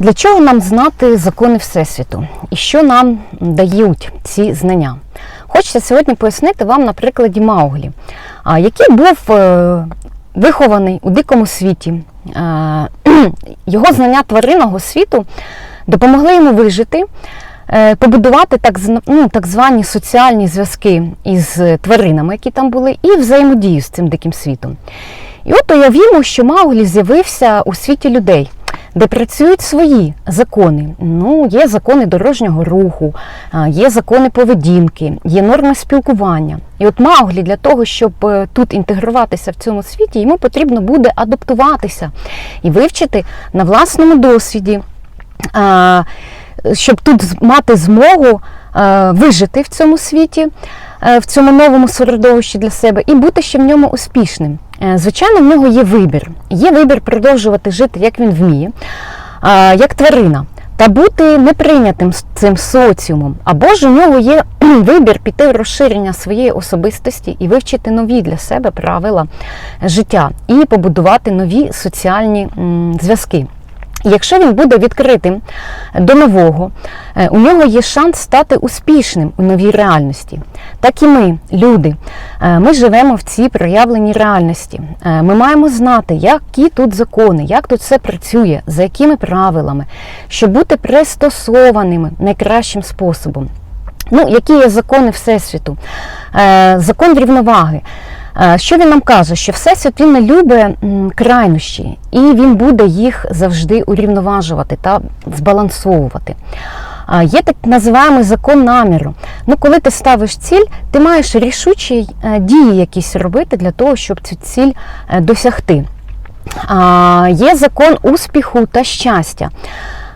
Для чого нам знати закони Всесвіту і що нам дають ці знання? Хочеться сьогодні пояснити вам на прикладі Мауглі, який був е, вихований у дикому світі. Е, Його знання тваринного світу допомогли йому вижити, е, побудувати так, ну, так звані соціальні зв'язки із тваринами, які там були, і взаємодію з цим диким світом. І от уявімо, що Мауглі з'явився у світі людей, де працюють свої закони. Ну, є закони дорожнього руху, є закони поведінки, є норми спілкування. І от Мауглі для того, щоб е, тут інтегруватися в цьому світі, йому потрібно буде адаптуватися і вивчити на власному досвіді. Щоб тут мати змогу е, вижити в цьому світі, в цьому новому середовищі для себе і бути ще в ньому успішним. Е, Звичайно, в нього є вибір. Є вибір продовжувати жити, як він вміє, як тварина, та бути неприйнятим цим соціумом. Або ж у нього є вибір піти в розширення своєї особистості і вивчити нові для себе правила життя і побудувати нові соціальні зв'язки. Якщо він буде відкритим до нового, е, у нього є шанс стати успішним у новій реальності. Так і ми, люди, е, ми живемо в цій проявленій реальності. Е, Ми маємо знати, які тут закони, як тут все працює, за якими правилами, щоб бути пристосованими найкращим способом. Ну, які є закони Всесвіту? Закон рівноваги. Е, Що він нам каже? Що Всесвіт він не любить крайнощі, і він буде їх завжди урівноважувати та збалансовувати. Є так називаємий закон наміру. Ну, коли ти ставиш ціль, ти маєш рішучі е, дії якісь робити для того, щоб цю ціль е, досягти. Є закон успіху та щастя.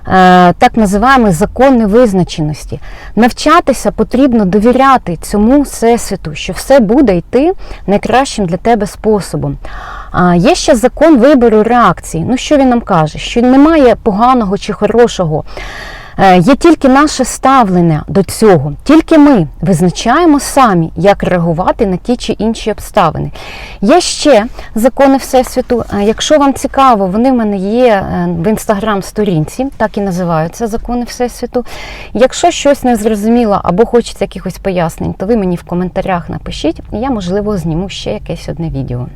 Е, Так називаємо закон невизначеності. Навчатися потрібно довіряти цьому всесвіту, що все буде йти найкращим для тебе способом. А, Є ще закон вибору реакції. Ну, що він нам каже? Що немає поганого чи хорошого. Е, Є тільки наше ставлення до цього. Тільки ми визначаємо самі, як реагувати на ті чи інші обставини. Є ще закони Всесвіту. Е, Якщо вам цікаво, вони в мене є е, в інстаграм-сторінці, так і називаються закони Всесвіту. Якщо щось не зрозуміло або хочеться якихось пояснень, то ви мені в коментарях напишіть, і я, можливо, зніму ще якесь одне відео.